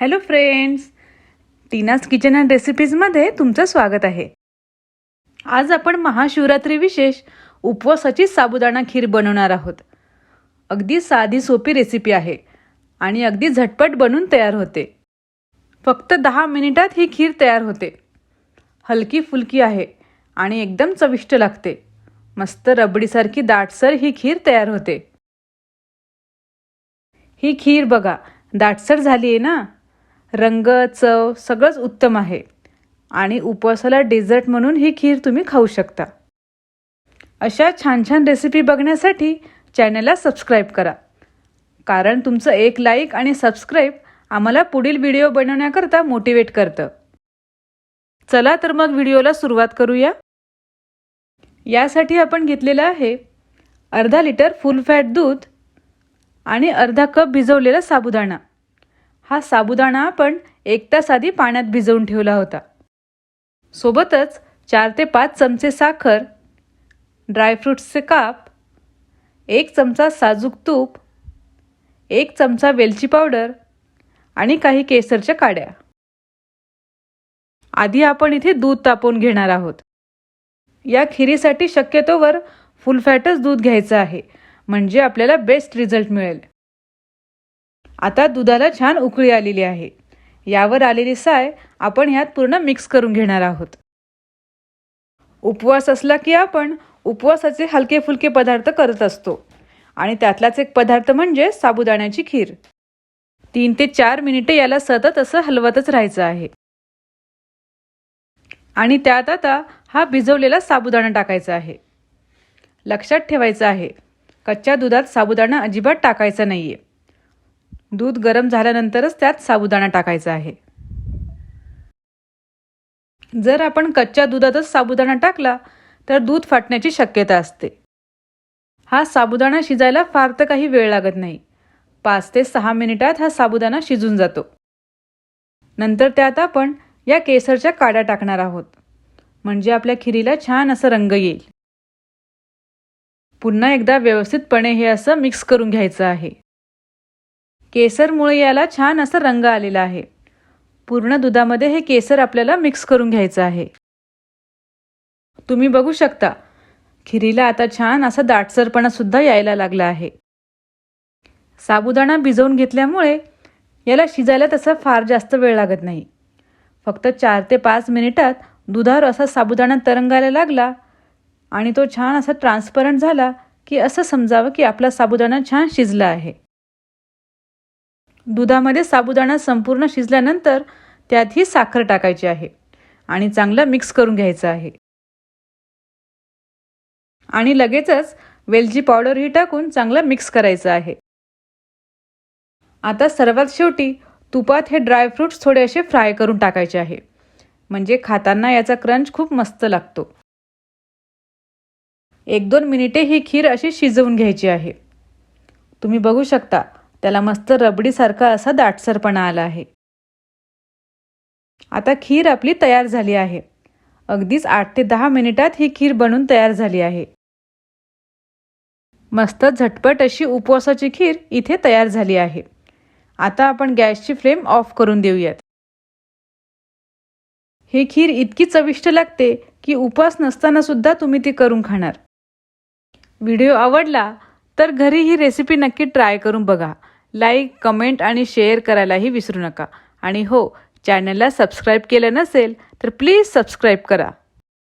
Hello friends Tina's kitchen and रेसिपीजमध्ये तुमचं स्वागत आहे. आज आपण महाशिवरात्री विशेष उपवासाची साबुदाणा खीर बनवणार आहोत. अगदी साधी सोपी रेसिपी आहे आणि अगदी झटपट बनून तयार होते. फक्त दहा मिनिटात ही खीर तयार होते. हलकी फुलकी आहे आणि एकदम चविष्ट लागते. मस्त रबडीसारखी दाटसर ही खीर तयार होते. ही खीर बघा दाटसर झाली आहे ना? रंग चव सगळंच उत्तम आहे. आणि उपवासाला डेझर्ट म्हणून ही खीर तुम्ही खाऊ शकता. अशा छान छान रेसिपी बघण्यासाठी चॅनलला सबस्क्राईब करा. कारण तुमचं एक लाईक आणि सबस्क्राईब आम्हाला पुढील व्हिडिओ बनवण्याकरता मोटिवेट करतं. चला तर मग व्हिडिओला सुरुवात करूया. यासाठी आपण घेतलेलं आहे अर्धा लिटर फुल फॅट दूध आणि अर्धा कप भिजवलेला साबुदाणा. हा साबुदाणा आपण एक तास आधी पाण्यात भिजवून ठेवला होता. सोबतच चार ते पाच चमचे साखर ड्रायफ्रूट्सचे काप एक चमचा साजूक तूप एक चमचा वेलची पावडर आणि काही केसरच्या काड्या. आधी आपण इथे दूध तापवून घेणार आहोत. या खिरीसाठी शक्यतोवर फुल फॅटच दूध घ्यायचं आहे म्हणजे आपल्याला बेस्ट रिझल्ट मिळेल. आता दुधाला छान उकळी आलेली आहे. यावर आलेली साय आपण ह्यात पूर्ण मिक्स करून घेणार आहोत. उपवास असला की आपण उपवासाचे हलके फुलके पदार्थ करत असतो. आणि त्यातलाच एक पदार्थ म्हणजे साबुदाण्याची खीर. तीन ते चार मिनिटे याला सतत असं हलवतच राहायचं आहे. आणि त्यात आता हा भिजवलेला साबुदाणा टाकायचा आहे. लक्षात ठेवायचं आहे कच्च्या दुधात साबुदाणा अजिबात टाकायचा आहे दूध गरम झाल्यानंतरच त्यात साबुदाणा टाकायचा आहे. जर आपण कच्च्या दुधातच साबुदाणा टाकला तर दूध फाटण्याची शक्यता असते. हा साबुदाणा शिजायला फार तर काही वेळ लागत नाही. पाच ते सहा मिनिटात हा साबुदाणा शिजून जातो. नंतर त्यात आपण या केसरच्या काड्या टाकणार आहोत. म्हणजे आपल्या खिरीला छान असं रंग येईल. पुन्हा एकदा व्यवस्थितपणे हे असं मिक्स करून घ्यायचं आहे. केसरमुळे याला छान असा रंग आलेला आहे. पूर्ण दुधामध्ये हे केसर आपल्याला मिक्स करून घ्यायचं आहे. तुम्ही बघू शकता खिरीला आता छान असा दाटसरपणा सुद्धा यायला लागला आहे. साबुदाणा भिजवून घेतल्यामुळे याला शिजायला तसा फार जास्त वेळ लागत नाही. फक्त चार ते पाच मिनिटात दुधावर असा साबुदाणा तरंगायला लागला आणि तो छान असा ट्रान्सपरंट झाला की असं समजावं की आपला साबुदाणा छान शिजला आहे. दुधामध्ये साबुदाणा संपूर्ण शिजल्यानंतर त्यात ही साखर टाकायची आहे आणि चांगलं मिक्स करून घ्यायचं आहे. आणि लगेचच वेलची पावडरही टाकून चांगलं मिक्स करायचं आहे. आता सर्वात शेवटी तुपात हे ड्रायफ्रूट्स थोडे असे फ्राय करून टाकायचे आहे. म्हणजे खाताना याचा क्रंच खूप मस्त लागतो. एक दोन मिनिटे ही खीर अशी शिजवून घ्यायची आहे. तुम्ही बघू शकता त्याला मस्त रबडीसारखा असा दाटसरपणा आला आहे. आता खीर आपली तयार झाली आहे. अगदीच आठ ते दहा मिनिटात ही खीर बनून तयार झाली आहे. मस्त झटपट अशी उपवासाची खीर इथे तयार झाली आहे. आता आपण गॅसची फ्लेम ऑफ करून देऊयात. ही खीर इतकी चविष्ट लागते की उपवास नसताना सुद्धा तुम्ही ती करून खाणार. व्हिडिओ आवडला तर घरी ही रेसिपी नक्की ट्राय करून बघा. लाईक कमेंट आणि शेअर करायलाही विसरू नका. आणि हो चॅनलला सबस्क्राईब केलं नसेल तर प्लीज सबस्क्राईब करा.